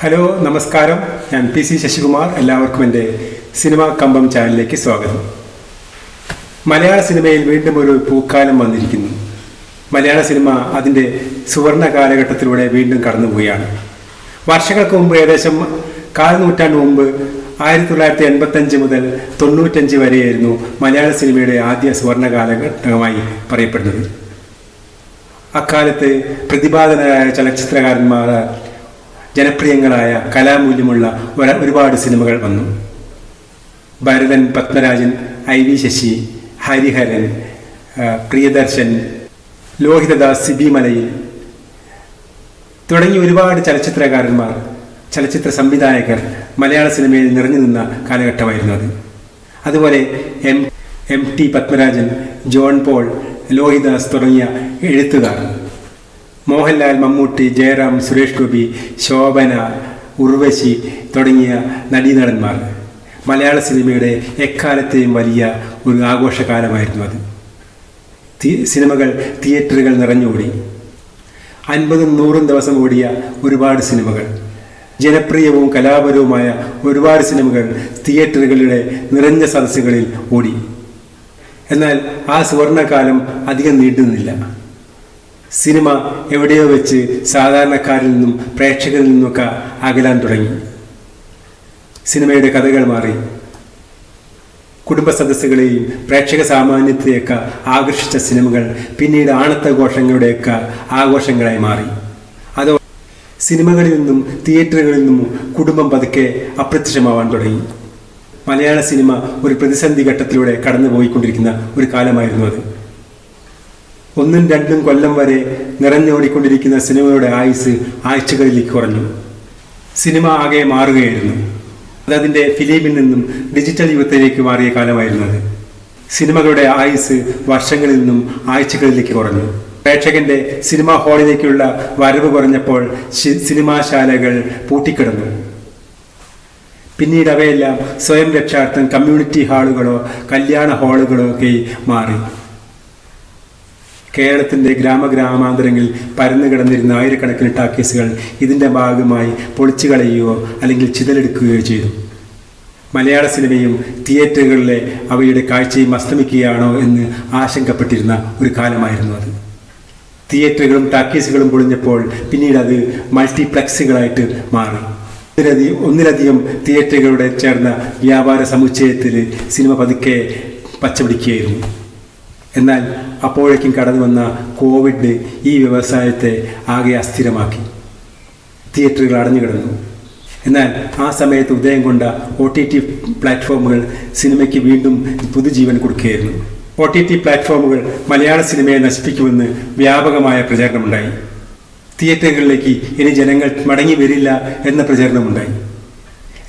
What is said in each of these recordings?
Hello നമസ്കാരം. ഞാൻ P C Sasikumar. എല്ലാവർക്കും എന്റെ സിനിമ കമ്പം ചാനലിലേക്ക് സ്വാഗതം. മലയാള സിനിമയിൽ വീണ്ടും ഒരു പൂക്കാലം വന്നിരിക്കുന്നു. മലയാള സിനിമ അതിന്റെ സുവർണ കാലഘട്ടത്തിലൂടെ വീണ്ടും കടന്നുപോവുകയാണ് വർഷങ്ങൾക്ക് മുമ്പ് ഏകദേശം കാൽ നൂറ്റാണ്ട് മുമ്പ് ആയിരത്തി തൊള്ളായിരത്തി എൺപത്തഞ്ച് മുതൽ തൊണ്ണൂറ്റഞ്ച് വരെയായിരുന്നു മലയാള സിനിമയുടെ ആദ്യ സുവർണ കാലഘട്ടമായി പറയപ്പെടുന്നത്. അക്കാലത്ത് പ്രതിപാദനരായ ചലച്ചിത്രകാരന്മാർ ജനപ്രിയങ്ങളായ കലാമൂല്യമുള്ള ഒരുപാട് സിനിമകൾ വന്നു. ഭരതൻ പത്മരാജൻ ഐ വി ശശി ഹരിഹരൻ പ്രിയദർശൻ ലോഹിതദാസ് സിബി മലയിൽ തുടങ്ങി ഒരുപാട് ചലച്ചിത്രകാരന്മാർ ചലച്ചിത്ര സംവിധായകർ മലയാള സിനിമയിൽ നിറഞ്ഞു നിന്ന കാലഘട്ടമായിരുന്നു അത്. അതുപോലെ M M T Padmarajan John Paul Lohidas തുടങ്ങിയ എഴുത്തുകാർ. മോഹൻലാൽ മമ്മൂട്ടി ജയറാം സുരേഷ് ഗോപി ശോഭന ഉർവശി തുടങ്ങിയ നടീനടന്മാർ. മലയാള സിനിമയുടെ എക്കാലത്തെയും വലിയ ഒരു ആഘോഷകാലമായിരുന്നു അത്. സിനിമകൾ തിയേറ്ററുകൾ നിറഞ്ഞുകൂടി. അൻപതും നൂറും ദിവസം ഓടിയ ഒരുപാട് സിനിമകൾ. ജനപ്രിയവും കലാപരവുമായ ഒരുപാട് സിനിമകൾ തിയേറ്ററുകളുടെ നിറഞ്ഞ സദസ്സുകളിൽ ഓടി. എന്നാൽ ആ സുവർണകാലം അധികം നീണ്ടുനിന്നില്ല. സിനിമ എവിടെയോ വെച്ച് സാധാരണക്കാരിൽ നിന്നും പ്രേക്ഷകരിൽ നിന്നൊക്കെ അകലാൻ തുടങ്ങി. സിനിമയുടെ കഥകൾ മാറി. കുടുംബ സദസ്സുകളെയും പ്രേക്ഷക സാമാന്യത്തെയൊക്കെ ആകർഷിച്ച സിനിമകൾ പിന്നീട് ആണത്തഘോഷങ്ങളുടെയൊക്കെ ആഘോഷങ്ങളായി മാറി. അതോ സിനിമകളിൽ നിന്നും തിയേറ്ററുകളിൽ നിന്നും കുടുംബം പതുക്കെ അപ്രത്യക്ഷമാവാൻ തുടങ്ങി. മലയാള സിനിമ ഒരു പ്രതിസന്ധി ഘട്ടത്തിലൂടെ കടന്നുപോയിക്കൊണ്ടിരിക്കുന്ന ഒരു കാലമായിരുന്നു അത്. ഒന്നും രണ്ടും കൊല്ലം വരെ നിറഞ്ഞോടിക്കൊണ്ടിരിക്കുന്ന സിനിമയുടെ ആയുസ് ആഴ്ചകളിലേക്ക് കുറഞ്ഞു. സിനിമ ആകെ മാറുകയായിരുന്നു. അതതിന്റെ ഫിലിമിൽ നിന്നും ഡിജിറ്റൽ യുഗത്തിലേക്ക് മാറിയ കാലമായിരുന്നത് സിനിമകളുടെ ആയുസ് വർഷങ്ങളിൽ നിന്നും ആഴ്ചകളിലേക്ക് കുറഞ്ഞു. പ്രേക്ഷകന്റെ സിനിമാ ഹാളിലേക്കുള്ള വരവ് കുറഞ്ഞപ്പോൾ സിനിമാശാലകൾ പൂട്ടിക്കിടന്നു. പിന്നീട് അവയെല്ലാം സ്വയം രക്ഷാർത്ഥം കമ്മ്യൂണിറ്റി ഹാളുകളോ കല്യാണ ഹാളുകളോ ഒക്കെ മാറി. കേരളത്തിന്റെ ഗ്രാമഗ്രാമാന്തരങ്ങളിൽ പരന്നു കിടന്നിരുന്ന ആയിരക്കണക്കിന് ടാക്കീസുകൾ ഇതിന്റെ ഭാഗമായി പൊളിച്ചു കളയുകയോ അല്ലെങ്കിൽ ചിതലെടുക്കുകയോ ചെയ്തു. മലയാള സിനിമയും തിയേറ്ററുകളിലെ അവയുടെ കാഴ്ചയും അസ്തമിക്കുകയാണോ എന്ന് ആശങ്കപ്പെട്ടിരുന്ന ഒരു കാലമായിരുന്നു അത്. തിയേറ്ററുകളും ടാക്കീസുകളും പൊളിഞ്ഞപ്പോൾ പിന്നീട് അത് മൾട്ടിപ്ലക്സുകളായിട്ട് മാറി. ഒന്നിലധികം ഒന്നിലധികം തിയേറ്ററുകളുടെ ചേർന്ന വ്യാപാര സമുച്ചയത്തിൽ സിനിമ പതുക്കെ പച്ചപിടിക്കുകയായിരുന്നു. എന്നാൽ അപ്പോഴേക്കും കടന്നു വന്ന കോവിഡ് ഈ വ്യവസായത്തെ ആകെ അസ്ഥിരമാക്കി. തിയേറ്ററുകൾ അടഞ്ഞു കിടന്നു. എന്നാൽ ആ സമയത്ത് ഉദയം കൊണ്ട ഒ ടി ടി പ്ലാറ്റ്ഫോമുകൾ സിനിമയ്ക്ക് വീണ്ടും പുതുജീവൻ കൊടുക്കുകയായിരുന്നു. ഒ ടി ടി പ്ലാറ്റ്ഫോമുകൾ മലയാള സിനിമയെ നശിപ്പിക്കുമെന്ന് വ്യാപകമായ പ്രചാരണമുണ്ടായി. തിയേറ്ററുകളിലേക്ക് ഇനി ജനങ്ങൾ മടങ്ങി വരില്ല എന്ന പ്രചാരണമുണ്ടായി.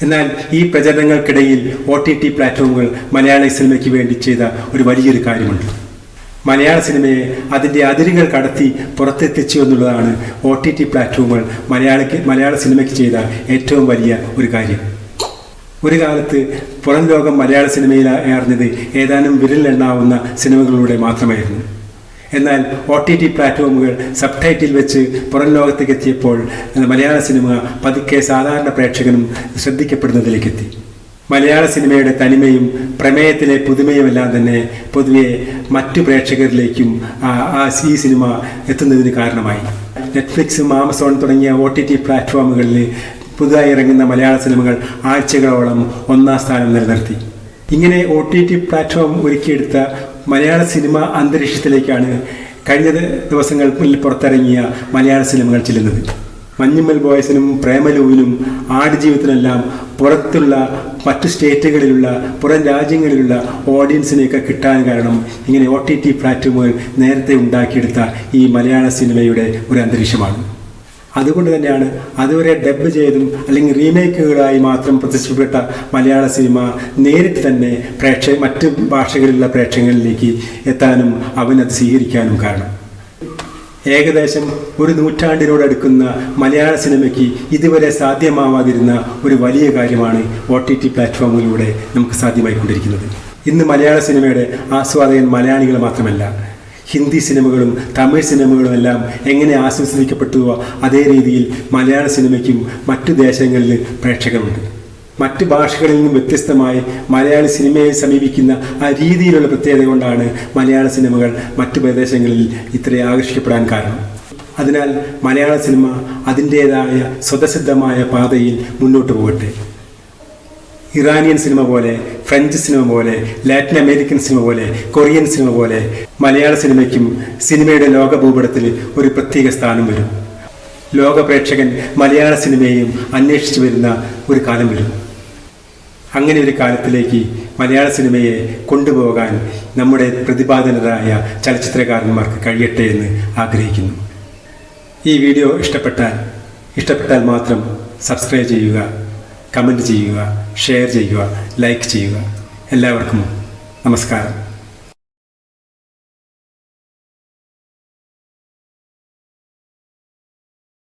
എന്നാൽ ഈ പ്രചരണങ്ങൾക്കിടയിൽ ഒ ടി ടി പ്ലാറ്റ്ഫോമുകൾ മലയാള സിനിമയ്ക്ക് വേണ്ടി ചെയ്ത ഒരു വലിയൊരു കാര്യമുണ്ട്. മലയാള സിനിമയെ അതിന്റെ അതിരുകൾ കടത്തി പുറത്തെത്തിച്ചു എന്നുള്ളതാണ് ഒ ടി ടി പ്ലാറ്റ്ഫോമുകൾ മലയാളിക്ക് മലയാള സിനിമയ്ക്ക് ചെയ്ത ഏറ്റവും വലിയ ഒരു കാര്യം. ഒരു കാലത്ത് പുറം ലോകം മലയാള സിനിമയിൽ അറിഞ്ഞത് ഏതാനും വിരലിലെണ്ണാവുന്ന സിനിമകളിലൂടെ മാത്രമായിരുന്നു. എന്നാൽ ഒ ടി ടി പ്ലാറ്റ്ഫോമുകൾ സബ് ടൈറ്റിൽ വെച്ച് പുറം ലോകത്തേക്ക് എത്തിയപ്പോൾ മലയാള സിനിമ പതുക്കെ സാധാരണ പ്രേക്ഷകനും ശ്രദ്ധിക്കപ്പെടുന്നതിലേക്കെത്തി. മലയാള സിനിമയുടെ തനിമയും പ്രമേയത്തിലെ പുതുമയുമെല്ലാം തന്നെ പൊതുവെ മറ്റു പ്രേക്ഷകരിലേക്കും ഈ സിനിമ എത്തുന്നതിന് കാരണമായി. നെറ്റ്ഫ്ലിക്സും ആമസോൺ തുടങ്ങിയ ഒ ടി ടി പ്ലാറ്റ്ഫോമുകളിൽ പുതുതായി ഇറങ്ങുന്ന മലയാള സിനിമകൾ ആഴ്ചകളോളം ഒന്നാം സ്ഥാനം നിലനിർത്തി. ഇങ്ങനെ ഒ ടി ടി പ്ലാറ്റ്ഫോം ഒരുക്കിയെടുത്ത മലയാള സിനിമ അന്തരീക്ഷത്തിലേക്കാണ് കഴിഞ്ഞ ദിവസങ്ങളിൽ പുറത്തിറങ്ങിയ മലയാള സിനിമകൾ ചെല്ലുന്നത്. മഞ്ഞുമ്മൽ ബോയ്സിനും പ്രേമലുവിനും ആടുജീവിതത്തിനെല്ലാം പുറത്തുള്ള മറ്റ് സ്റ്റേറ്റുകളിലുള്ള പുറം രാജ്യങ്ങളിലുള്ള ഓഡിയൻസിനെയൊക്കെ കിട്ടാൻ കാരണം ഇങ്ങനെ ഒ ടി ടി പ്ലാറ്റ്ഫോമുകൾ നേരത്തെ ഉണ്ടാക്കിയെടുത്ത ഈ മലയാള സിനിമയുടെ ഒരു അന്തരീക്ഷമാണ്. അതുകൊണ്ട് തന്നെയാണ് അതുവരെ ഡബ് ചെയ്തും അല്ലെങ്കിൽ റീമേക്കുകളായി മാത്രം പ്രദർശിപ്പിക്കപ്പെട്ട മലയാള സിനിമ നേരിട്ട് തന്നെ പ്രേക്ഷ മറ്റ് ഭാഷകളിലുള്ള പ്രേക്ഷകരിലേക്ക് എത്താനും അവനത് സ്വീകരിക്കാനും കാരണം. ഏകദേശം ഒരു നൂറ്റാണ്ടിനോടടുക്കുന്ന മലയാള സിനിമയ്ക്ക് ഇതുവരെ സാധ്യമാവാതിരുന്ന ഒരു വലിയ കാര്യമാണ് ഒ ടി ടി പ്ലാറ്റ്ഫോമിലൂടെ നമുക്ക് സാധ്യമായിക്കൊണ്ടിരിക്കുന്നത്. ഇന്ന് മലയാള സിനിമയുടെ ആസ്വാദകൻ മലയാളികൾ മാത്രമല്ല ഹിന്ദി സിനിമകളും തമിഴ് സിനിമകളും എല്ലാം എങ്ങനെ ആസ്വദിക്കപ്പെട്ടുവോ അതേ രീതിയിൽ മലയാള സിനിമയ്ക്കും മറ്റു ദേശങ്ങളിൽ പ്രേക്ഷകരുണ്ട്. മറ്റ് ഭാഷകളിൽ നിന്നും വ്യത്യസ്തമായി മലയാള സിനിമയെ സമീപിക്കുന്ന ആ രീതിയിലുള്ള പ്രത്യേകത കൊണ്ടാണ് മലയാള സിനിമകൾ മറ്റു പ്രദേശങ്ങളിൽ ഇത്രയും ആകർഷിക്കപ്പെടാൻ കാരണം. അതിനാൽ മലയാള സിനിമ അതിന്റേതായ സ്വതസിദ്ധമായ പാതയിൽ മുന്നോട്ട് പോകട്ടെ. ഇറാനിയൻ സിനിമ പോലെ ഫ്രഞ്ച് സിനിമ പോലെ ലാറ്റിൻ അമേരിക്കൻ സിനിമ പോലെ കൊറിയൻ സിനിമ പോലെ മലയാള സിനിമയ്ക്കും സിനിമയുടെ ലോക ഭൂപടത്തിൽ ഒരു പ്രത്യേക സ്ഥാനം വരും. ലോക പ്രേക്ഷകൻ മലയാള സിനിമയെയും അന്വേഷിച്ചു വരുന്ന ഒരു കാലം വരും. അങ്ങനെ ഒരു കാലത്തിലേക്ക് മലയാള സിനിമയെ കൊണ്ടുപോകാൻ നമ്മുടെ പ്രതിപാദനരായ ചലച്ചിത്രകാരന്മാർക്ക് കഴിയട്ടെ എന്ന് ആഗ്രഹിക്കുന്നു. ഈ വീഡിയോ ഇഷ്ടപ്പെട്ടാൽ ഇഷ്ടപ്പെട്ടാൽ മാത്രം സബ്സ്ക്രൈബ് ചെയ്യുക കമന്റ് ചെയ്യുക ഷെയർ ചെയ്യുക ലൈക്ക് ചെയ്യുക. എല്ലാവർക്കും നമസ്കാരം.